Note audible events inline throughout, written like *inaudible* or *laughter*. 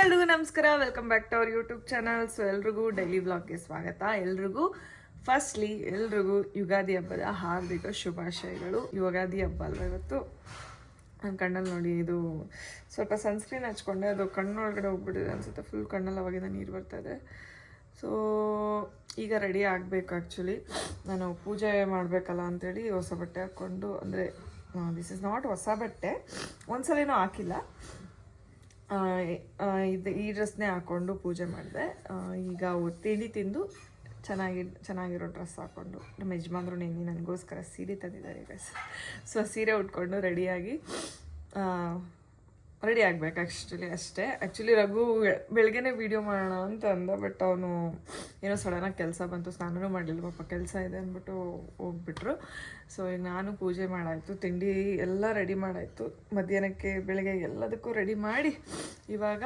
ಎಲ್ರಿಗೂ ನಮಸ್ಕಾರ. Welcome back to our YouTube channel so ಎಲ್ರಿಗೂ ಡೈಲಿ ಬ್ಲಾಗ್ಗೆ ಸ್ವಾಗತ. ಎಲ್ರಿಗೂ ಫಸ್ಟ್ಲಿ ಎಲ್ರಿಗೂ ಯುಗಾದಿ ಹಬ್ಬದ ಹಾರ್ದಿಕ ಶುಭಾಶಯಗಳು. ಯುಗಾದಿ ಹಬ್ಬ ಅಲ್ವಾ ಇವತ್ತು? ನನ್ನ ಕಣ್ಣಲ್ಲಿ ನೋಡಿ ಇದು ಸ್ವಲ್ಪ ಸನ್ಸ್ಕ್ರೀನ್ ಹಚ್ಕೊಂಡೆ. ಅದು ಕಣ್ಣೊಳಗಡೆ ಹೋಗ್ಬಿಟ್ಟಿದೆ ಅನ್ಸುತ್ತೆ. ಫುಲ್ ಕಣ್ಣಲ್ಲಿ ಅವಾಗಿಂದ ನೀರು ಬರ್ತಾ ಇದೆ. ಸೊ ಈಗ ರೆಡಿ ಆಗಬೇಕು ಆ್ಯಕ್ಚುಲಿ ನಾನು ಪೂಜೆ ಮಾಡಬೇಕಲ್ಲ ಅಂತೇಳಿ ಹೊಸ ಬಟ್ಟೆ ಹಾಕ್ಕೊಂಡು, ಅಂದರೆ ದಿಸ್ ಇಸ್ ನಾಟ್ ಹೊಸ ಬಟ್ಟೆ. ಒಂದ್ಸಲಿನೂ ಹಾಕಿಲ್ಲ. ಇದು ಈ ಡ್ರೆಸ್ನೇ ಹಾಕ್ಕೊಂಡು ಪೂಜೆ ಮಾಡಿದೆ. ಈಗ ತಿಂಡಿ ತಿಂದು ಚೆನ್ನಾಗಿ, ಚೆನ್ನಾಗಿರೋ ಡ್ರೆಸ್ ಹಾಕ್ಕೊಂಡು ನಮ್ಮ ಯಜಮಾನ್ರು ನೆನ್ನೆ ನನಗೋಸ್ಕರ ಸೀರೆ ತಂದಿದ್ದಾರೆ ಗೈಸ್ ಸೊ ಸೀರೆ ಉಟ್ಕೊಂಡು ರೆಡಿಯಾಗಿ ರೆಡಿ ಆಗ್ಬೇಕು ಆ್ಯಕ್ಚುಲಿ ಅಷ್ಟೇ. ಆ್ಯಕ್ಚುಲಿ ರಘು ಬೆಳಗ್ಗೆನೇ ವೀಡಿಯೋ ಮಾಡೋಣ ಅಂತ ಅಂದ ಬಟ್ ಅವನು ಏನೋ ಸಡನ್ನಾಗಿ ಕೆಲಸ ಬಂತು, ಸ್ನಾನನೂ ಮಾಡಲಿಲ್ಲ, ಪಾಪ ಕೆಲಸ ಇದೆ ಅಂದ್ಬಿಟ್ಟು ಹೋಗ್ಬಿಟ್ರು. ಸೊ ಈಗ ನಾನು ಪೂಜೆ ಮಾಡಾಯಿತು, ತಿಂಡಿ ಎಲ್ಲ ರೆಡಿ ಮಾಡಾಯಿತು. ಮಧ್ಯಾಹ್ನಕ್ಕೆ ಬೆಳಗ್ಗೆ ಎಲ್ಲದಕ್ಕೂ ರೆಡಿ ಮಾಡಿ, ಇವಾಗ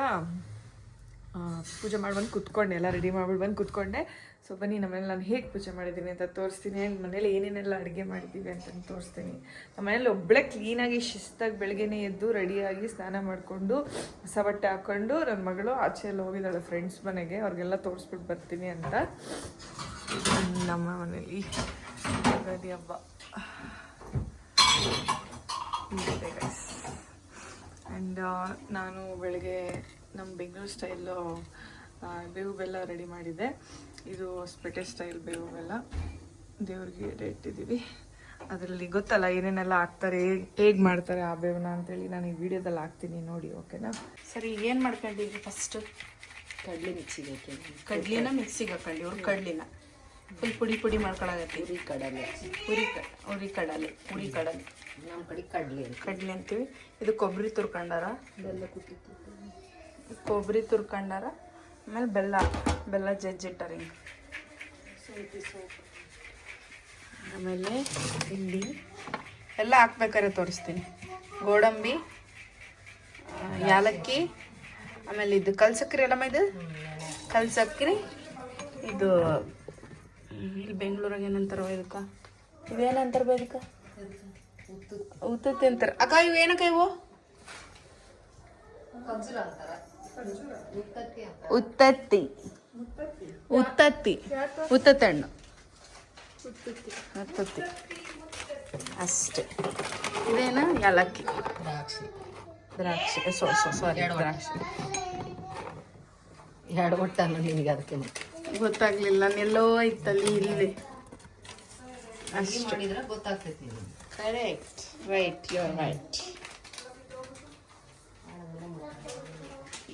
ಪೂಜೆ ಮಾಡಿ ಬಂದು ಕುತ್ಕೊಂಡೆ, ಎಲ್ಲ ರೆಡಿ ಮಾಡ್ಬಿಟ್ಟು ಬಂದು ಕುತ್ಕೊಂಡೆ. ಸೊ ಬನ್ನಿ, ನಮ್ಮನೇಲಿ ನಾನು ಹೇಗೆ ಪೂಜೆ ಮಾಡಿದ್ದೀನಿ ಅಂತ ತೋರಿಸ್ತೀನಿ. ಆ್ಯಂಡ್ ಮನೇಲಿ ಏನೇನೆಲ್ಲ ಅಡುಗೆ ಮಾಡಿದ್ದೀವಿ ಅಂತ ತೋರಿಸ್ತೀನಿ. ನಮ್ಮ ಮನೇಲಿ ಒಬ್ಬಳೇ ಕ್ಲೀನಾಗಿ ಶಿಸ್ತಾಗಿ ಬೆಳಗ್ಗೆನೇ ಎದ್ದು ರೆಡಿಯಾಗಿ ಸ್ನಾನ ಮಾಡಿಕೊಂಡು ಹೊಸ ಬಟ್ಟೆ ಹಾಕ್ಕೊಂಡು ನನ್ನ ಮಗಳು ಆಚೆ ಎಲ್ಲ ಹೋಗಿದ್ದಾಳೆ ಫ್ರೆಂಡ್ಸ್ ಮನೆಗೆ. ಅವ್ರಿಗೆಲ್ಲ ತೋರಿಸ್ಬಿಟ್ಟು ಬರ್ತೀನಿ ಅಂತ. ನಮ್ಮ ಮನೇಲಿ ಯುಗಾದಿ ಹಬ್ಬ. ಆ್ಯಂಡ್ ನಾನು ಬೆಳಗ್ಗೆ ನಮ್ಮ ಬೆಂಗಳೂರು ಸ್ಟೈಲು ಬೇವು ಬೆಲ್ಲ ರೆಡಿ ಮಾಡಿದ್ದೆ. ಇದು ಹೊಸಪೇಟೆ ಸ್ಟೈಲ್ ಬೇವು ಬೆಲ್ಲ ದೇವ್ರಿಗೆ ಇಟ್ಟಿದ್ದೀವಿ. ಅದರಲ್ಲಿ ಗೊತ್ತಲ್ಲ ಏನೇನೆಲ್ಲ ಹಾಕ್ತಾರೆ ಹೇಗೆ ಮಾಡ್ತಾರೆ ಆ ಬೇವನ ಅಂತೇಳಿ ನಾನು ಈ ವಿಡಿಯೋದಲ್ಲಿ ಹಾಕ್ತೀನಿ ನೋಡಿ ಓಕೆನಾ ಸರಿ ಏನು ಮಾಡ್ಕೊಂಡಿದ್ವಿ ಫಸ್ಟು ಕಡ್ಲೆ ಮಿಕ್ಸಿಗೆ ಹಾಕಿ ಕಡ್ಲಿನ ಮಿಕ್ಸಿಗೆ ಹಾಕೊಂಡು ಇವ್ರು ಕಡ್ಲಿನ. ಫುಲ್ ಪುಡಿ ಪುಡಿ ಮಾಡ್ಕೊಳಗತ್ತೆ. ಹುರಿ ಕಡಲೆ. ಉರಿ ಕ ಉರಿ ಕಡಲೆ ಉರಿ ಕಡಲೆ. ನಮ್ಮ ಕಡೆ ಕಡ್ಲೆ ಕಡ್ಲೆ ಅಂತೀವಿ. ಇದು ಕೊಬ್ಬರಿ ತುರ್ಕೊಂಡಾರ? ಬೆಲ್ಲ ಕೊಬ್ಬರಿ ತುರ್ಕೊಂಡಾರ? ಆಮೇಲೆ ಬೆಲ್ಲ ಬೆಲ್ಲ ಜಜ್ಜಿಟ್ಟಾರೆ ಹಿಂಗೆ. ಆಮೇಲೆ ಇಲ್ಲಿ ಎಲ್ಲ ಹಾಕ್ಬೇಕಾದ್ರೆ ತೋರಿಸ್ತೀನಿ. ಗೋಡಂಬಿ ಯಾಲಕ್ಕಿ ಆಮೇಲೆ ಇದು ಕಲ್ಸಕ್ರಿ ಅಲ್ಲಮ್ಮ ಇದು? ಕಲ್ಸಕ್ರಿ. ಇದು ಇಲ್ಲಿ ಬೆಂಗಳೂರಾಗ ಏನಂತಾರ ಇದಕ್ಕೆ? ಇವೇನಂತಾರ ಬೇಕ ಉತ್ತುತ್ತೆ ಅಂತಾರ. ಅಕ್ಕ ಇವು ಏನಕ್ಕ ಇವು? ಉತ್ತತ್ತಿ. ಉತ್ತತ್ತಿ. ಉತ್ತತ್ತಿ. ಹಣ್ಣು ಉತ್ತತ್ತಿ ಅಷ್ಟೇ. ಇದೇನ? ಯಾಲಕ್ಕಿ ದ್ರಾಕ್ಷಿ. ದ್ರಾಕ್ಷಿ. ಸೊ ಸೊ ಸಾರಿ ದ್ರಾಕ್ಷಿ. ಎರಡು ಒಟ್ಟ ನಿನಗೆ ಅದಕ್ಕೆ ಗೊತ್ತಾಗ್ಲಿಲ್ಲ ಗೊತ್ತಾಗ್ಲಿಲ್ಲ. ಎಲ್ಲೋ ಇತ್ತಲ್ಲಿ ಇಲ್ಲಿ. ಅಷ್ಟು. ಮಾಡಿದ್ರೆ ಗೊತ್ತಾಗ್ತೈತಿ. Correct right you are right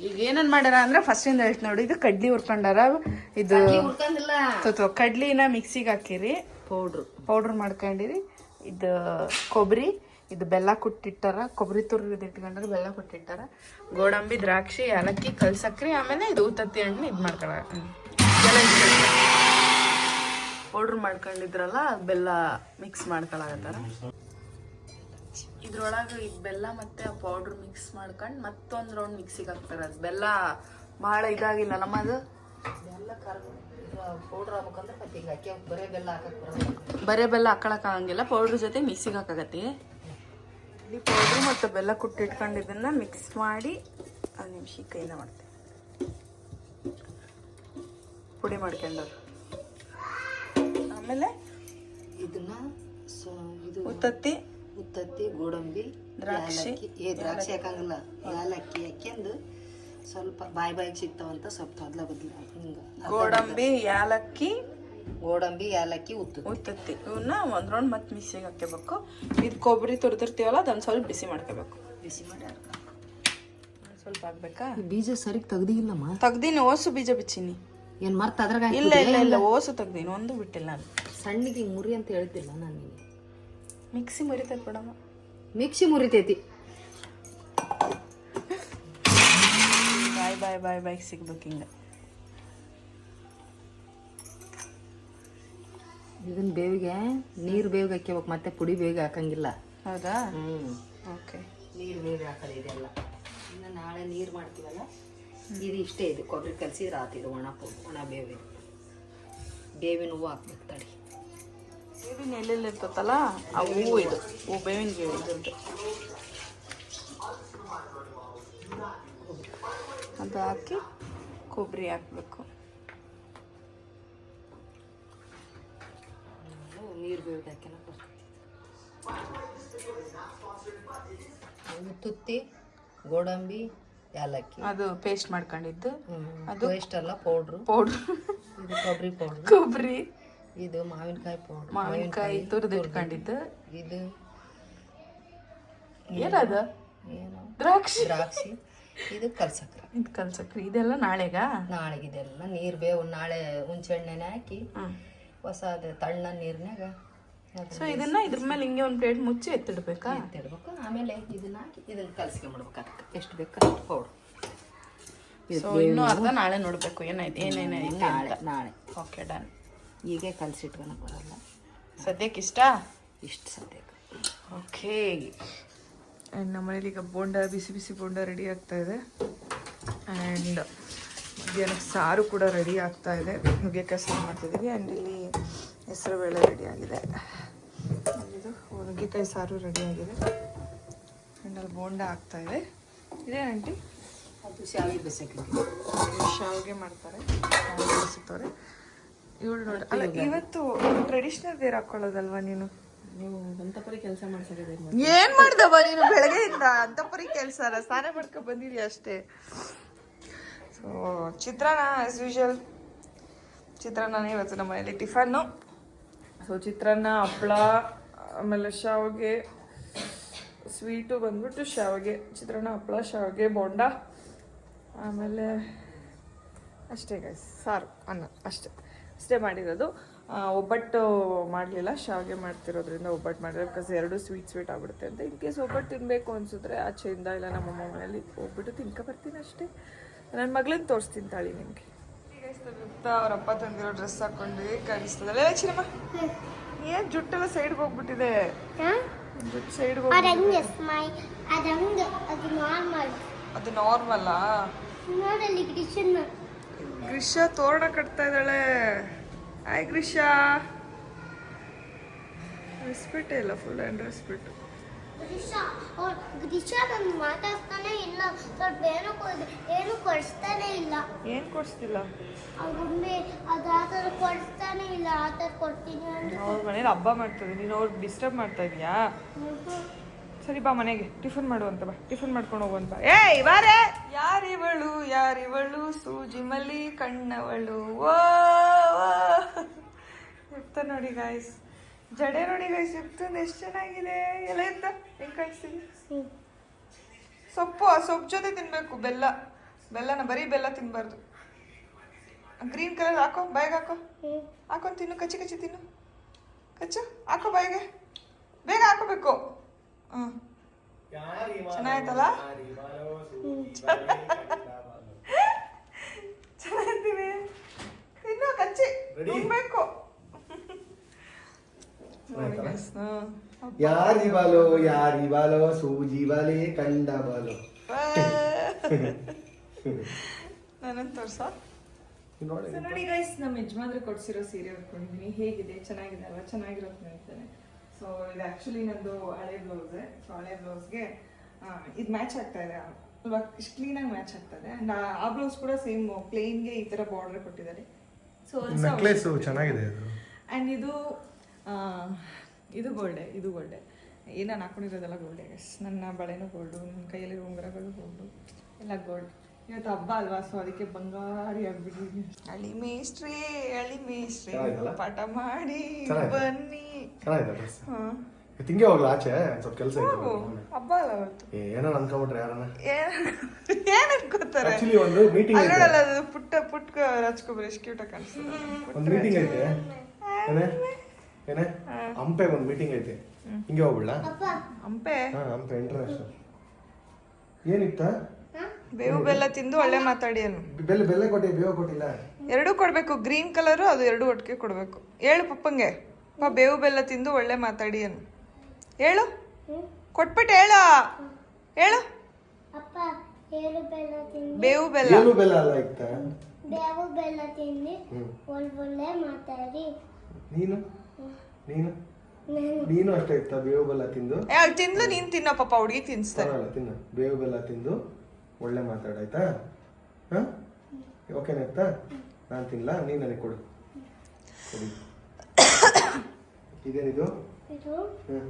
ಈಗ ಏನನ್ ಮಾಡ್ಯಾರ ಅಂದ್ರೆ ಫಸ್ಟಿಂದ ಹೇಳ್ತ ನೋಡಿ ಇದು ಕಡ್ಲಿ ಹುರ್ಕೊಂಡಾರ ಇದು ಕಡ್ಲಿನ ಮಿಕ್ಸಿಗೆ ಹಾಕಿರಿ. ಪೌಡ್ರು ಪೌಡ್ರ್ ಮಾಡ್ಕೊಂಡಿರಿ. ಇದು ಕೊಬ್ಬರಿ ಇದು ಬೆಲ್ಲ ಕುಟ್ಟಿಟ್ಟಾರ ಕೊಬ್ಬರಿ ತುರಿದು ಇಟ್ಕೊಂಡ್ರೆ ಬೆಲ್ಲ ಕುಟ್ಟಿಟ್ಟಾರ. ಗೋಡಂಬಿ ದ್ರಾಕ್ಷಿ ಏಲಕ್ಕಿ ಕಲ್ಸಕ್ರಿ ಆಮೇಲೆ ಇದು ತತ್ತಿ ಹಣ್ಣು ಇದು ಮಾಡ್ಕೊಳ ಪೌಡ್ರ್ ಮಾಡ್ಕೊಂಡಿದ್ರಲ್ಲ ಬೆಲ್ಲ ಮಿಕ್ಸ್ ಮಾಡ್ಕೊಳಕತ್ತಾರ. ಇದ್ರೊಳಗೆ ಈ ಬೆಲ್ಲ ಮತ್ತೆ ಆ ಪೌಡ್ರ್ ಮಿಕ್ಸ್ ಮಾಡ್ಕೊಂಡು ಮತ್ತೊಂದು ರೌಂಡ್ ಮಿಕ್ಸಿಗೆ ಹಾಕ್ತಾರೆ. ಅದು ಬೆಲ್ಲ ಭಾಳ ಇದಾಗಿಲ್ಲ ನಮ್ಮ ಅದು. ಬೆಲ್ಲ ಪೌಡ್ರ್ ಆಗ್ಬೇಕಂದ್ರೆ ಮತ್ತೆ ಈಗ ಹಾಕಿ ಬರೇ ಬೆಲ್ಲ ಹಾಕಕ್ಕೆ ಬರೆ ಬರೇ ಬೆಲ್ಲ ಹಾಕೊಳಕ್ ಆಗಂಗಿಲ್ಲ. ಪೌಡ್ರ್ ಜೊತೆ ಮಿಕ್ಸಿಗೆ ಹಾಕಾಗತ್ತಿ. ಇಲ್ಲಿ ಪೌಡ್ರ್ ಮತ್ತು ಬೆಲ್ಲ ಕುಟ್ಟಿಟ್ಕೊಂಡಿದ್ದನ್ನ ಮಿಕ್ಸ್ ಮಾಡಿ ಒಂದು ನಿಮಿಷ ಕೈನ ಮಾಡ್ತೀವಿ ಪುಡಿ ಮಾಡ್ಕೊಂಡವ್ರು. ಆಮೇಲೆ ಇದನ್ನ ಸೊ ಇದು ಉತ್ತತ್ತಿ. ಉತ್ತತ್ತಿ ಗೋಡಂಬಿ ದ್ರಾಕ್ಷಿ. ಈ ಏ ದ್ರಾಕ್ಷಿ ಹಾಕಂಗಿಲ್ಲ. ಏಲಕ್ಕಿ ಹಾಕ್ಯಂದು ಸ್ವಲ್ಪ ಬಾಯಿ ಬಾಯಿಗೆ ಸಿಗ್ತಾವಂತ ಸ್ವಲ್ಪ ತೊದ್ಲ ಬದ್ಲ ಹಿಂಗೆ. ಗೋಡಂಬಿ ಏಲಕ್ಕಿ ಗೋಡಂಬಿ ಏಲಕ್ಕಿ ಉತ್ತು ಉತ್ತತ್ತಿ. ಇವನ್ನ ಒಂದು ರೌಂಡ್ ಮತ್ತೆ ಮಿಕ್ಸಿಗೆ ಹಾಕ್ಕೋಬೇಕು ಇದು ಕೊಬ್ಬರಿ ತುರಿದಿರ್ತೀವಲ್ಲ ಅದನ್ನು ಸ್ವಲ್ಪ ಬಿಸಿ ಮಾಡ್ಕೋಬೇಕು ಬಿಸಿ ಮಾಡಿ. ಸ್ವಲ್ಪ ಹಾಕ್ಬೇಕಾ? ಬೀಜ ಸರಿಗೆ ತೆಗ್ದಿಲ್ಲಮ್ಮ ತೆಗ್ದೀನಿ ಓಸು ಬೀಜ ಬಿಚ್ಚೀನಿ. ಏನು ಮರ್ತ ಅದ್ರಾಗ ಇಲ್ಲ ಇಲ್ಲ ಇಲ್ಲ ಓಸು ತೆಗ್ದೀನಿ ಒಂದು ಬಿಟ್ಟಿಲ್ಲ ನಾನು ಸಣ್ಣಗೆ ಮುರಿ ಅಂತ ಹೇಳ್ತಿಲ್ಲ ನಾನು ನಿನಗೆ. ಮಿಕ್ಸಿ ಮುರಿತೈತೆ ಬಿಡಮ್ಮ. ಮಿಕ್ಸಿ ಮುರಿತೈತಿ. ಬಾಯ್ ಬಾಯ್ ಬಾಯ್ ಬಾಯ್ ಸಿಗ್ಬೇಕು ಹಿಂಗೆ. ಇದನ್ನ ಬೇವಿಗೆ ನೀರು ಬೇವಿಗೆ ಹಾಕ್ಯಬೇಕು ಮತ್ತೆ ಪುಡಿ ಬೇವಿಗೆ ಹಾಕಂಗಿಲ್ಲ. ಹೌದಾ? ಹ್ಞೂ ಓಕೆ. ನೀರು ಬೇವಿಗೆ ಹಾಕೋದು ಇದೆಲ್ಲ ಇನ್ನು ನಾಳೆ ನೀರು ಮಾಡ್ತೀವಲ್ಲ ಇದು ಇಷ್ಟೇ ಇದು ಕೊಬ್ಬರಿ ಕಲಸಿದ್ರೆ ಆತು ಇದು ಒಣ ಒಣ ಬೇವಿನ ಬೇವಿನ ಹೂವು ಹಾಕ್ಬೇಕು ತಡಿ. ಬೇವಿನ ಎಲ್ಲೆಲ್ಲಿ ಇರ್ತತಲ್ಲ ಆ ಹೂವು ಇದು ಹೂ ಬೇವಿನ ಗಿಡ ಇದ್ರದ್ದು. ಅದು ಹಾಕಿ ಕೊಬ್ಬರಿ ಹಾಕಬೇಕು. ನೀರು ಬೇಯ್ದು ಹಾಕ್ಯಾನ ತುತ್ತಿ ಗೋಡಂಬಿ ಏಲಕ್ಕಿ ಅದು ಪೇಸ್ಟ್ ಮಾಡ್ಕೊಂಡಿದ್ದು. ಅದು ಇಷ್ಟೆಲ್ಲ ಪೌಡ್ರು ಪೌಡ್ರು ಇದು ಕೊಬ್ಬರಿ ಪೌಡ್ರು ಕೊಬ್ಬರಿ. ಇದು ಮಾವಿನಕಾಯಿ ಪೌಡರ್ ಮಾವಿನಕಾಯಿ ತುರಿದು ಇಟ್ಕೊಂಡಿದ್ದು ಇದು ಏನದ? ಏನು ದ್ರಾಕ್ಷಿ? ದ್ರಾಕ್ಷಿ. ಇದು ಕಲ್ಸಕ್ರೆ. ಇದು ಕಲ್ಸಕ್ರೆ. ಇದೆಲ್ಲ ನಾಳೆಗಾ? ನಾಳೆಗೆ ಇದೆಲ್ಲ. ನೀರು ಬೇವು ನಾಳೆ ಹುಂಚೆಣ್ಣೆನೆ ಹಾಕಿ ಹೊಸ ತಣ್ಣ ನೀರ್ನಾಗ ಸೊ ಇದನ್ನ ಇದ್ರ ಮೇಲೆ ಹಿಂಗೆ ಒಂದು ಪ್ಲೇಟ್ ಮುಚ್ಚಿ ಎತ್ತಿಡ್ಬೇಕಾ? ಎತ್ತಿಡ್ಬೇಕು. ಆಮೇಲೆ ಇದನ್ನ ಹಾಕಿ ಇದನ್ನ ಕಲ್ಸ್ಕೊಂಬಿಡ್ಬೇಕು ಎಷ್ಟು ಬೇಕು ಅಷ್ಟು ಪೌಡ್ರ್. ಸೊ ಇನ್ನೂ ಅರ್ಧ ನಾಳೆ ನೋಡಬೇಕು. ಏನಾಯ್ತು? ಏನೇನೈತೆ ನಾಳೆ ನಾಳೆ. ಓಕೆ ಡನ್ ಹೀಗೆ ಕಲ್ಸಿಟ್ಕೊಳಕ್ ಬರಲ್ಲ. ಸದ್ಯಕ್ಕೆ ಇಷ್ಟ ಇಷ್ಟು ಸದ್ಯಕ್ಕೆ. ಓಕೆ. ಆ್ಯಂಡ್ ನಮ್ಮನೇಲಿ ಈಗ ಬೋಂಡ ಬಿಸಿ ಬಿಸಿ ಬೋಂಡ ರೆಡಿ ಆಗ್ತಾ ಇದೆ. ಆ್ಯಂಡ್ ಮಧ್ಯಾಹ್ನಕ್ಕೆ ಸಾರು ಕೂಡ ರೆಡಿ ಆಗ್ತಾ ಇದೆ. ನುಗ್ಗೆಕಾಯಿ ಸಾರು ಮಾಡ್ತಿದ್ದೀವಿ ಆ್ಯಂಡ್ ಇಲ್ಲಿ ಹೆಸರು ಬೇಳೆ ರೆಡಿ ಆಗಿದೆ. ಇದು ನುಗ್ಗೆಕಾಯಿ ಸಾರು ರೆಡಿ ಆಗಿದೆ. ಆ್ಯಂಡ್ ಅಲ್ಲಿ ಬೋಂಡ ಆಗ್ತಾ ಇದೆ. ಇದೇ ಆಂಟಿ ಅದು ಶಾವಿಗೆ ಬಿಸಿ ಶಾವಿಗೆ ಮಾಡ್ತಾರೆ. ಶಾವಿಗೆ ಇವಳು ನೋಡಿ. ಅಲ್ಲ ಇವತ್ತು ಟ್ರೆಡಿಷನಲ್ ವೇರ್ ಹಾಕೊಳ್ಳೋದಲ್ವಾ ನೀನು? ನೀವು ಅಂತಪರಿ ಕೆಲಸ ಮಾಡ್ಸಕ್ಕೆ ಏನ್ ಮಾಡ್ದವ ನೀನು ಬೆಳಗ್ಗೆಯಿಂದ? ಅಂತಪರಿ ಕೆಲಸ ಸ್ನಾನ ಮಾಡ್ಕೊ ಬಂದಿದ್ಯಾ ಅಷ್ಟೇ? So chitranna as usual chitranna ಇವತ್ತು ನಮ್ಮ ಮನೇಲಿ ಟಿಫನ್ನು. ಸೊ ಚಿತ್ರಾನ್ನ ಹಪ್ಪಳ ಆಮೇಲೆ ಶಾವಿಗೆ ಸ್ವೀಟು ಬಂದ್ಬಿಟ್ಟು ಶಾವಿಗೆ. ಚಿತ್ರಾನ್ನ ಹಪ್ಪಳ ಶಾವಿಗೆ ಬೋಂಡ. ಆಮೇಲೆ ಅಷ್ಟೇ ಗೈಸ್ ಸಾರು ಅನ್ನ ಅಷ್ಟೇ. ಅಷ್ಟೇ ಮಾಡಿರೋದು. ಒಬ್ಬಟ್ಟು ಮಾಡಲಿಲ್ಲ. ಶಾವಿಗೆ ಮಾಡ್ತಿರೋದ್ರಿಂದ ಒಬ್ಬಟ್ಟು ಮಾಡಿದ್ರೆ ಬಿಕಾಸ್ ಎರಡು ಸ್ವೀಟ್ ಸ್ವೀಟ್ ಆಗ್ಬಿಡುತ್ತೆ ಅಂತ. ಇನ್ ಕೇಸ್ ಒಬ್ಬಟ್ಟು ತಿನ್ನಬೇಕು ಅನಿಸಿದ್ರೆ ಆಚೆಯಿಂದ ಇಲ್ಲ ನಮ್ಮ ಅಮ್ಮ ಮನೇಲಿ ಹೋಗ್ಬಿಟ್ಟು ತಿನ್ಕೊ ಬರ್ತೀನಿ ಅಷ್ಟೇ. ನನ್ನ ಮಗಳನ್ನ ತೋರಿಸ್ತೀನಿ ತಾಳಿ ನಿಮಗೆ. ಅವ್ರ ಅಪ್ಪ ತಂದಿರೋ ಡ್ರೆಸ್ ಹಾಕೊಂಡು ಕಾಣಿಸ್ತದೆ. ಕಾಣಿಸ್ತದಲ್ಲ ಚಿರಮ್ಮ ಏನ್ ಜುಟ್ಟೆಲ್ಲ ಸೈಡ್ಗೆ ಹೋಗ್ಬಿಟ್ಟಿದೆ? ಜುಟ್ಟು ಸೈಡ್ಗೆ ಹೋಗ್ಬಿಟ್ಟಿದೆ. ಅದು ನಾರ್ಮಲ್ ಅದು ನಾರ್ಮಲ್ಲಾ ನೋಡಲ್ಲಿ ಗ್ರಿಷ ತೋರಣ ಕಟ್ತಾ ಇದ್ದಾಳೆ. ಆಯ್ ಗ್ರಿಷ ರೆಸ್ಪೆಕ್ಟ್ ಇಲ್ಲ ಫುಲ್ ಆ್ಯಂಡ್ ರೆಸ್ಪೆಕ್ಟ್ ಅವ್ರು ಮಾತಾಡ್ತಾನೆ ಇಲ್ಲ. ಸ್ವಲ್ಪ ಏನೋ ಏನು ಕೊಡಿಸ್ತಾನೆ ಇಲ್ಲ. ಏನು ಕೊಡಿಸ್ತಿಲ್ಲ? ಅವ್ರೊಮ್ಮೆ ಅದು ಆ ಥರ ಕೊಡಿಸ್ತಾನೆ ಇಲ್ಲ. ಆ ಥರ ಕೊಡ್ತೀನಿ ಅವ್ರ ಮನೇಲಿ ಹಬ್ಬ ಮಾಡ್ತಾ ನೀನು ಅವ್ರಿಗೆ ಡಿಸ್ಟರ್ಬ್ ಮಾಡ್ತಾ ಇದೀಯಾ? ಸರಿ ಬಾ ಮನೆಗೆ. ಟಿಫನ್ ಮಾಡುವಂತ ಬಾ. ಟಿಫನ್ ಮಾಡ್ಕೊಂಡು ಹೋಗುವಂತ ಏಯ್ ಬಾರೆ ಯಾರಿವಳು ಯಾರಿವಳು, ಸೂಜಿ ಮಲ್ಲಿ ಕಣ್ಣವಳು. ಓ ಇರ್ತ ನೋಡಿ ಗಾಯ್ಸ್ ಜಡೆ ನೋಡಿ ಗಾಯ್ಸ್ ಇರ್ತಂದು ಎಷ್ಟು ಚೆನ್ನಾಗಿದೆ. ಎಲ್ಲ ಇರ್ತ ಹೆಂಗ್ ಕಾಣಿಸ್ತೀವಿ ಸೊಪ್ಪು, ಆ ಸೊಪ್ಪು ಜೊತೆ ತಿನ್ಬೇಕು, ಬೆಲ್ಲ. ಬೆಲ್ಲನ, ಬರೀ ಬೆಲ್ಲ ತಿನ್ಬಾರ್ದು. ಗ್ರೀನ್ ಕಲರ್ ಹಾಕೋ, ಬಾಯಿಗೆ ಹಾಕೋ. ಹಾಕೊಂಡು ತಿನ್ನು, ಕಚ್ಚಿ ಕಚ್ಚಿ ತಿನ್ನು. ಕಚ್ಚು, ಹಾಕೋ ಬಾಯಿಗೆ. ಬೇಗ ಹಾಕೋಬೇಕು. ಚೆನ್ನಾಯ್ತಲ್ಲ? ಚೆನ್ನಾಗಿದ್ದೀನಿ ತಿನ್ನೋ ಕಚ್ಚಿ. ತಿನ್ಬೇಕು ಯಾರಿ ಬಾಲೋ ಯಾರಿ ಬಾಲೋ ಸೂಜಿ ಬಾಲೆ ಕಂಡ ಬಾಲೋ ತೋರ್ಸ. ನೋಡಿ ಗೈಸ್ *laughs* ನಮ್ಮ ಯಜಮಾನ್ರು ಕೊಡ್ಸಿರೋ ಸೀರೆ ಉಟ್ಕೊಂಡಿದ್ದೀನಿ ಹೇಗಿದೆ? ಚೆನ್ನಾಗಿದೆ ಅಲ್ವಾ? ಚೆನ್ನಾಗಿರೋದು ಹೇಳ್ತೇನೆ ಸೊ ಇದು ಆ್ಯಕ್ಚುಲಿ ನಂದು ಹಳೆ ಬ್ಲೌಸೆ ಸೊ ಹಳೆ ಬ್ಲೌಸ್ಗೆ ಇದು ಮ್ಯಾಚ್ ಆಗ್ತಾ ಇದೆ. ಅಲ್ವಾ? ಇಷ್ಟು ಕ್ಲೀನಾಗಿ ಮ್ಯಾಚ್ ಆಗ್ತಾ ಇದೆ. ಆ್ಯಂಡ್ ಆ ಬ್ಲೌಸ್ ಕೂಡ ಸೇಮ್ ಪ್ಲೇನ್ಗೆ ಈ ಥರ ಬಾರ್ಡರ್ ಕೊಟ್ಟಿದ್ದಾರೆ. ಸೊ ನೆಕ್ಲೆಸ್ ಚೆನ್ನಾಗಿದೆ ಇದು. ಆ್ಯಂಡ್ ಇದು ಇದು ಗೋಲ್ಡೆ ಇದು ಗೋಲ್ಡೆ ಏನು ನಾನು ಹಾಕೊಂಡಿರೋದೆಲ್ಲ ಗೋಲ್ಡೆ ನನ್ನ ಬಳೆನೂ ಗೋಲ್ಡು ನನ್ನ ಕೈಯಲ್ಲಿ ಉಂಗುರಗಳು ಗೋಲ್ಡು ಎಲ್ಲ ಗೋಲ್ಡ್ ಇವತ್ತು ಹಬ್ಬ ಅಲ್ವಾ? ಸೊ ಅದಕ್ಕೆ ಬಂಗಾರಿ ಆಗ್ಬಿಟ್ಟಿದ್ದೀನಿ ಅಳಿ ಮೇಸ್ಟ್ರಿ ಅಳಿ ಮೇಸ್ಟ್ರಿ ಚೆನ್ನಾಗಿದೆಯಲ್ಲ? ಪಾಠ ಮಾಡಿ ಚೆನ್ನಾಗಿದೆ. ಬನ್ನಿ. ಚೆನ್ನಾಗಿದೆ ಡ್ರೆಸ್ ಹಾಂ. ತಿಂಗೆ ಹೋಗ್ಲಾ ಆಚೆ? ಸ್ವಲ್ಪ ಕೆಲಸ ಹಬ್ಬ ಅಲ್ಲ ಅವತ್ತು ಏ, ಏನೋ ಅನ್ಕೊಂಬಿಟ್ರೆ ಯಾರನ್ನ ಏನ್ ಅನ್ಕೋತಾರೆ? ಆಕ್ಚುಲಿ ಒಂದು ಮೀಟಿಂಗ್ ಐತೆ. ಅದು ಪುಟ್ಟ ಪುಟ್ಟ ರಾಜ್ಕುಮಾರ್ ಎಷ್ಟು ಕ್ಯೂಟ್ ಕಾಣಿಸ್ತದೆ. ಒಂದು ಮೀಟಿಂಗ್ ಐತೆ. ಏನೇ? ಏನೇ? ಹಂಪೆ ಒಂದು ಮೀಟಿಂಗ್ ಐತೆ. ಹಿಂಗೆ ಹೋಗ್ಬಿಡ್ಲಾ? ಹಂಪೆ? ಹಾ ಹಂಪೆ ಇಂಟರ್ನ್ಯಾಷನಲ್ ಏನಿತ್ತ? ಬೇವು ಬೆಲ್ಲ ತಿಂದು ಒಳ್ಳೆ ಮಾತಾಡಿ ಅನು ಬೆಲ್ಲ ಬೆಲ್ಲ ಕೊಟ್ಟಿ ಬೇವು ಕೊಟ್ಟಿಲ್ಲ. ಎರಡೂ ಕೊಡ್ಬೇಕು ಗ್ರೀನ್ ಕಲರು ಅದು ಎರಡು ಒಟ್ಟಿಗೆ ಕೊಡಬೇಕು. ಹೇಳು ಪಪ್ಪಂಗೆ. ಪಾ ಬೇವು ಬೆಲ್ಲ ತಿಂದು ಒಳ್ಳೆ ಮಾತಾಡಿ ಅನ್ನು ಹೇಳು. ಕೊಟ್ಬಿಟ್ಟು ಹೇಳ. ಹೇಳು. ಅಪ್ಪ ಹೇಳು ಬೆಲ್ಲ ತಿಂದು ಬೇವು ಬೆಲ್ಲ. ಬೇವು ಬೆಲ್ಲ ಅಲ್ಲ ಇತ್ತ? ಬೇವು ಬೆಲ್ಲ ತಿಂದು ಒಳ್ಳೆ ಒಳ್ಳೆ ಮಾತಾಡಿ. ನೀನು? ನೀನು? ನೀನು. ಅಷ್ಟೇ ಇತ್ತ ಬೇವು ಬೆಲ್ಲ ತಿಂದು? ತಿಂದ್ಲು ನೀನ್ ತಿನ್ನೋ ಪಾಪ ಹುಡುಗಿ ತಿನ್ಸ್ತಾರೆ. ತಿನ್ನು. ಬೇವು ಬೆಲ್ಲ ತಿಂದು ಒಳ್ಳೆ ಮಾತಾಡಾಯ್ತಾ ಹಾಂ? ಓಕೆನಾ ಆಯ್ತಾ ನಾನು ತಿನ್ನಲ್ಲ ನೀನು ನನಗೆ ಕೊಡು. ಕೊಡಿ. ಇದೇನಿದು? ಇದು? ಹ್ಞೂ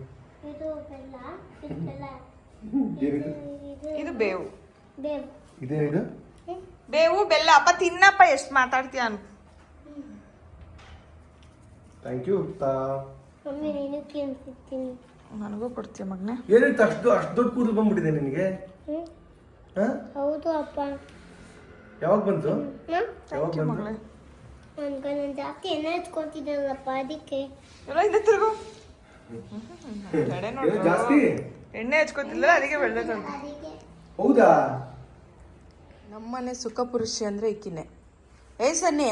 ಇದು ಬೆಲ್ಲ. ಇದು ಬೆಲ್ಲ. ಏನಿದು? ಇದು ಬೇವು. ಬೇವು. ಇದೇನಿದು? ಬೇವು ಬೆಲ್ಲ. ಅಪ್ಪ ತಿನ್ನಪ್ಪ ಎಷ್ಟು ಮಾತಾಡ್ತೀಯ ಅನ್ ಥ್ಯಾಂಕ್ ಯು ತಾ ಮಮ್ಮಿ ನೀನು ತಿಂತೀನಿ ನನಗೂ ಕೊಡ್ತೀಯ ಮಗನೇ. ಏನಿತ್ತು ಅಷ್ಟು ಅಷ್ಟು ದೊಡ್ಡ ಕೂದಲು ಬಂದ್ಬಿಟ್ಟಿದೆ ನಿನಗೆ? ಹೌದು ಅಪ್ಪ. ಯಾವಾಗ ಬಂತು? ಯಾವಾಗ ಬಂತು? ನನ್ಗೆ ನಾನು ಜಾಸ್ತಿ ಎಣ್ಣೆ ಹಚ್ಕೊತಿದ್ದಲ್ಲಪ್ಪ ಅದಕ್ಕೆ. ಎಲ್ಲ ಇದೆ ತಿರುಗು. ಜಾಸ್ತಿ? ಎಣ್ಣೆ ಹಚ್ಕೋತಿಲ್ಲ ಅದಕ್ಕೆ ಬೆಳ್ದೈತಂತ ಹೌದಾ? ನಮ್ಮನೆ ಸುಖ ಪುರುಷಿ ಅಂದ್ರೆ ಇಕ್ಕಿನೇ ಏ ಸನ್ನಿ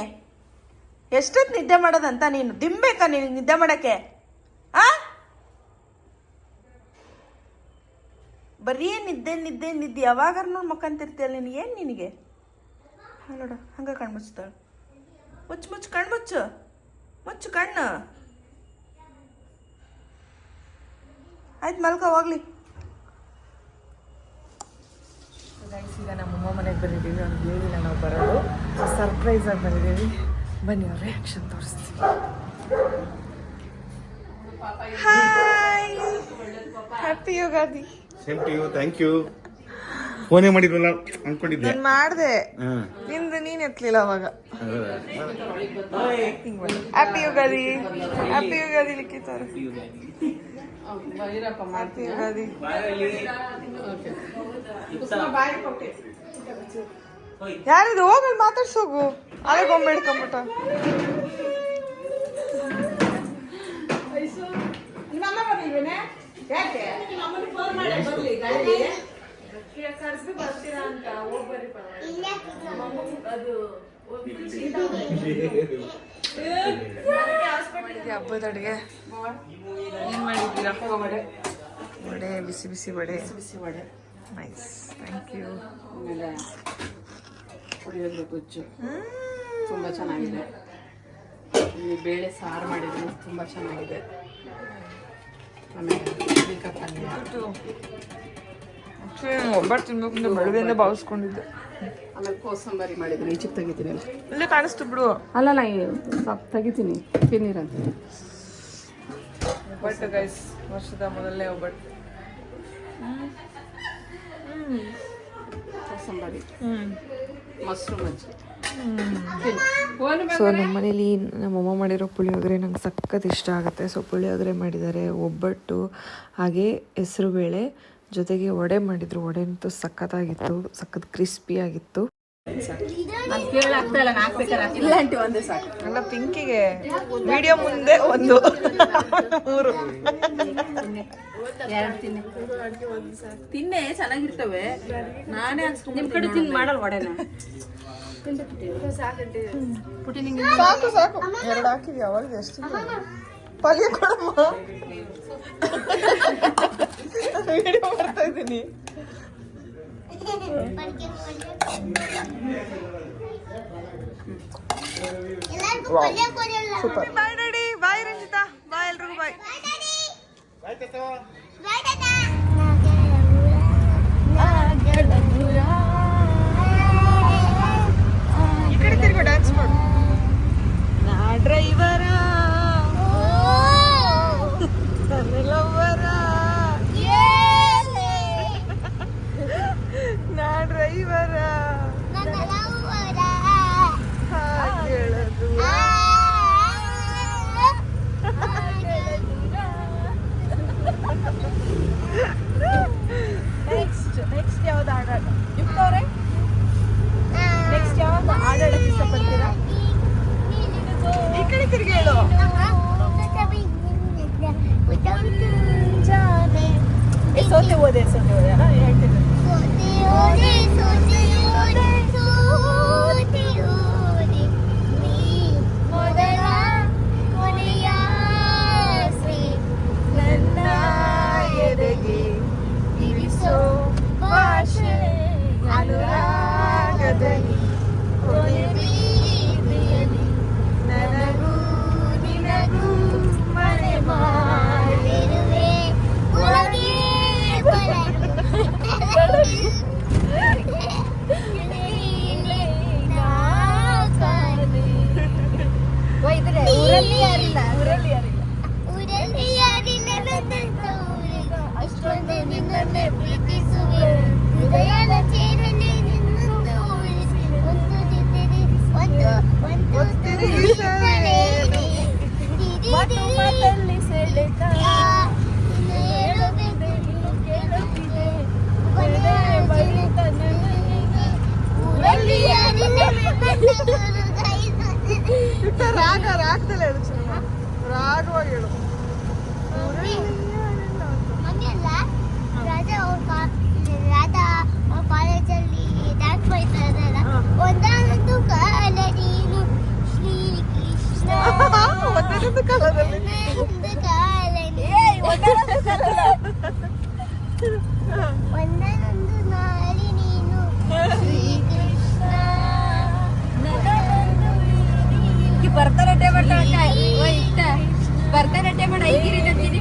ಎಷ್ಟೊತ್ತು ನಿದ್ದೆ ಮಾಡೋದಂತ ನೀನು? ದಿಂಬೇಕಾ ನೀನು ನಿದ್ದೆ ಮಾಡೋಕ್ಕೆ ಆ ಬರೀ ನಿದ್ದೆ ನಿದ್ದೆ ನಿದ್ದೆ. ಯಾವಾಗಾರ ನೋಡಿ ಮಕ್ಕಂತಿರ್ತೀಯಲ್ಲ ನೀನು ಏನು ನಿನಗೆ? ನೋಡ ಹಂಗೆ ಕಣ್ಣು ಮುಚ್ತಾಳೆ ಮುಚ್ಚು ಮುಚ್ಚು ಕಣ್ಣು ಮುಚ್ಚು. ಮುಚ್ಚು ಕಣ್ಣು ಆಯ್ತು ಮಲ್ಕ ಹೋಗ್ಲಿ. ಈಗ ನಮ್ಮ ಅಮ್ಮ ಮನೆಗೆ ಬಂದಿದ್ದೀವಿ. ಅವ್ನಿಗೆ ಹೇಳಿಲ್ಲ ನಾವು ಬರೋದು. ಸರ್ಪ್ರೈಸ್ ಆಗಿ ಬಂದಿದ್ದೀವಿ. ಬನ್ನಿ ಅವ್ರ ರಿಯಾಕ್ಷನ್ ತೋರಿಸ್ತೀವಿ hi happy Yugadi same to you thank you ಫೋನೇ ಮಾಡಿದ್ರಲ್ಲ ಅನ್ಕೊಂಡಿದ್ದೆ. ನಾನು ಮಾಡಿದೆ. ನಿಂದು ನೀನು ಎತ್ತಲಿಲ್ಲ ಅವಾಗ. ಹ್ಯಾಪಿ ಯುಗಾದಿ ಹ್ಯಾಪಿ ಯುಗಾದಿ ಲಿಕ್ಕಿತಾರೆ ಹ್ಯಾಪಿ ಯುಗಾದಿ ಯಾರಿದು? ಹೋಗಿ ಮಾತಾಡ್ಸೋಗು ಅದೇ ಗೊಂಬೆ ಹಿಡ್ಕೊಂಬಿಟ್ಟ. ಮಾಡಿದ್ಯಾ ಹಬ್ಬದ ಅಡುಗೆ. ಏನು ಮಾಡಿದ್ದೀರಾ? ವಡೆ. ಬಿಸಿ ಬಿಸಿ ವಡೆ. ಬಿಸಿ ವಡೆ. ನೈಸ್ ಥ್ಯಾಂಕ್ ಯು ಆಮೇಲೆ ಪುಳಿಯೋಗರೆ ಗೊಜ್ಜು. ತುಂಬ ಚೆನ್ನಾಗಿದೆ. ಈ ಬೇಳೆ ಸಾರು ಮಾಡಿದ್ರು ತುಂಬ ಚೆನ್ನಾಗಿದೆ. ಆಮೇಲೆ ಬೀಕ ಪಲ್ಯ ಒಬ್ಬಟ್ಟು ತಿನ್ಬೇಕು ಅಂತ ಬೆಳಗ್ಗೆಯಿಂದ ಭಾವಿಸ್ಕೊಂಡಿದ್ದೆ ಆಮೇಲೆ ಕೋಸಂಬರಿ ಮಾಡಿದ್ದೀನಿ ಈಚಿಗೆ ತೆಗಿತೀನಿ ಅಲ್ಲ ಇಲ್ಲೇ ಕಾಣಿಸ್ತು ಬಿಡು ಅಲ್ಲ ನಾ ಸ್ವಲ್ಪ ತೆಗಿತೀನಿ ತಿನ್ನೀರಂತ ಒಬ್ಬಟ್ಟು ಗೈಸ್ ವರ್ಷದ ಮೊದಲನೇ ಒಬ್ಬಟ್ಟು ಕೋಸಂಬರಿ ಹ್ಞೂ ಮೊಸರು ಮಜ್ಜಿ ಸೊ ನಮ್ಮ ಮನೇಲಿ ನಮ್ಮಮ್ಮ ಮಾಡಿರೋ ಪುಳಿಯೋಗರೆ ನಂಗೆ ಸಖತ್ ಇಷ್ಟ ಆಗುತ್ತೆ. ಸೊ ಪುಳಿಯೋಗರೆ ಮಾಡಿದ್ದಾರೆ ಒಬ್ಬಟ್ಟು ಹಾಗೆ ಹೆಸರುಬೇಳೆ ಜೊತೆಗೆ ವಡೆ ಮಾಡಿದ್ರು. ವಡೆ ಅಂತೂ ಸಖತ್ತಾಗಿತ್ತು ಸಖತ್ ಕ್ರಿಸ್ಪಿ ಆಗಿತ್ತು. ನಾನು ಕೇಳಾಗ್ತಾ ಇಲ್ಲ ಹಾಕ್ಬೇಕಾರೆ ಇಲ್ಲ ಅಂಟಿ ಒಂದೇ ಸಾಕು. ಅಲ್ಲ ಪಿಂಕಿಗೆ ವಿಡಿಯೋ ಮುಂದೆ ಒಂದು. ಮೂರು. ಎರಡು ತಿನ್ನಿ. ತಿನ್ನೆ ಚೆನ್ನಾಗಿರ್ತವೆ. ನಾನೇ ನಿಮ್ಮ ಕಡೆ ತಿಂದು ಮಾಡಲ್ ವಡೆನ? ಸಾಕು ಸಾಕು ಎರಡು ಹಾಕಿದ್ವಿ ಅವಾಗ ಎಷ್ಟು ಪಲ್ಯ ಕೊಡಮ್ಮ ವಿಡಿಯೋ ಮಾಡ್ತಾ ಇದ್ದೀನಿ ಎಲ್ಲರಿಗೂ ಪಲ್ಯ ಕೊಡಲ್ಲ super bye daddy bye Ranjitha bye ಎಲ್ರಿಗೂ ಬಾಯ್ ಬಾಯ್ இவர ಒಂದೊಂದು ಕಾಲದಲ್ಲಿ ಒಂದಾನೊಂದು ಕಾಲ ನೀನು ಒಂದಾನೊಂದು ನಾಳಿ ನೀನು ಶ್ರೀ ಕೃಷ್ಣ ಭರತನಾಟ್ಯ ಮಾಡ್ತಾಳ ಇಷ್ಟ ಭರತನಾಟ್ಯ ಮಾಡ ಐಗಿರಿ ನಂತೀನಿ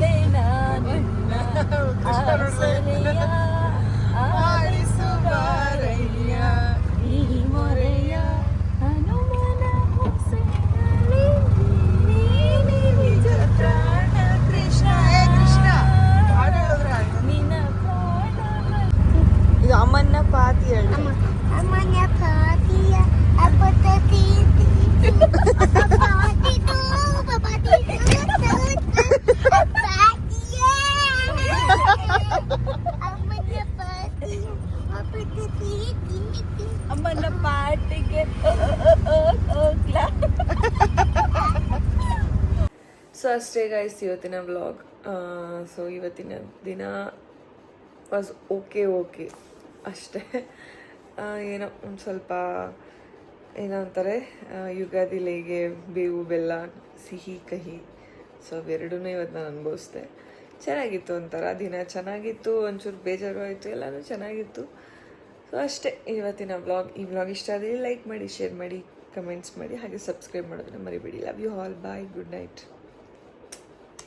ಸೊ ಅಷ್ಟೇ ಇವತ್ತಿನ ವ್ಲಾಗ್ ಸೊ ಇವತ್ತಿನ ದಿನ ವಾಸ್ ಓಕೆ ಓಕೆ ಅಷ್ಟೇ. ಏನೋ ಒಂದು ಸ್ವಲ್ಪ ಏನೋ ಅಂತಾರೆ ಯುಗಾದಿಲೆಗೆ ಬೇವು, ಬೆಲ್ಲ, ಸಿಹಿ, ಕಹಿ. ಸೊ ಅವೆರಡೂ ಇವತ್ತು ನಾನು ಅನುಭವಿಸ್ದೆ. ಚೆನ್ನಾಗಿತ್ತು ಒಂಥರ ದಿನ. ಚೆನ್ನಾಗಿತ್ತು, ಒಂಚೂರು ಬೇಜಾರು ಆಯಿತು ಎಲ್ಲನೂ ಚೆನ್ನಾಗಿತ್ತು. ಸೊ ಅಷ್ಟೇ ಇವತ್ತಿನ ವ್ಲಾಗ್ ಈ ವ್ಲಾಗ್ ಇಷ್ಟ ಆದರೆ ಲೈಕ್ ಮಾಡಿ ಶೇರ್ ಮಾಡಿ ಕಮೆಂಟ್ಸ್ ಮಾಡಿ, ಹಾಗೆ ಸಬ್ಸ್ಕ್ರೈಬ್ ಮಾಡೋದನ್ನ ಮರಿಬೇಡಿ. Love you all bye good night